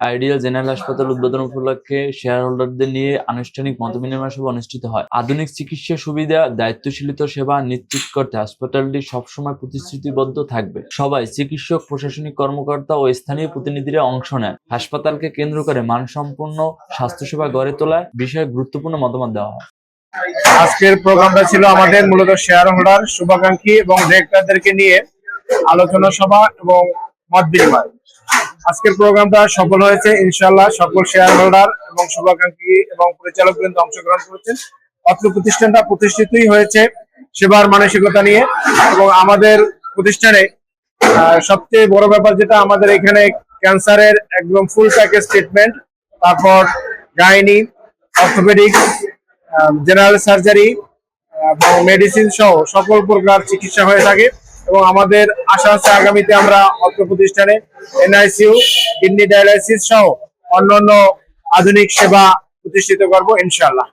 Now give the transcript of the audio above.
Ideal general হাসপাতাল উদ্বোধন উপলক্ষে শেয়ার হোল্ডারদের নিয়ে আনুষ্ঠানিক মতবিনিময় সভা অনুষ্ঠিত হয়। আধুনিক চিকিৎসা সুবিধা, দায়িত্বশীলতা সেবা নিশ্চিত করতে হাসপাতালটি সবসময় প্রতিশ্রুতিবদ্ধ থাকবে। সবাই চিকিৎসক, প্রশাসনিক কর্মকর্তা ও স্থানীয় প্রতিনিধিরা অংশ নেন। হাসপাতালকে কেন্দ্র করে মানসম্পন্ন স্বাস্থ্যসেবা গড়ে তোলার বিষয়ে গুরুত্বপূর্ণ মতামত দেওয়া হয়। আজকের প্রোগ্রামটা ছিল আমাদের মূলত শেয়ার হোল্ডার শুভাকাঙ্ক্ষী এবং ডিরেক্টরদেরকে নিয়ে আলোচনা সভা এবং মত বিনিময় আজকের প্রোগ্রামটা সফল হয়েছে ইনশাল্লাহ সকল শেয়ার হোল্ডার এবং শুভাকাঙ্ক্ষী এবং পরিচালক বৃন্দ অংশগ্রহণ করেছেন। অত্র প্রতিষ্ঠানটা প্রতিষ্ঠিতই হয়েছে সেবার মানসিকতা নিয়ে এবং আমাদের প্রতিষ্ঠানে সবচেয়ে বড় ব্যাপার যেটা, আমাদের এখানে ক্যান্সারের একদম ফুল প্যাকেজ ট্রিটমেন্ট তারপর গাইনি অর্থোপেডিক্স জেনারেল সার্জারি এবং মেডিসিন সহ সকল প্রকার চিকিৎসা হয়ে থাকে। এবং আমাদের আশা আছে আগামীতে আমরা অত্র প্রতিষ্ঠানে এনআইসিউ, কিডনি ডায়ালাইসিস সহ অন্যান্য আধুনিক সেবা প্রতিষ্ঠিত করব, ইনশাআল্লাহ।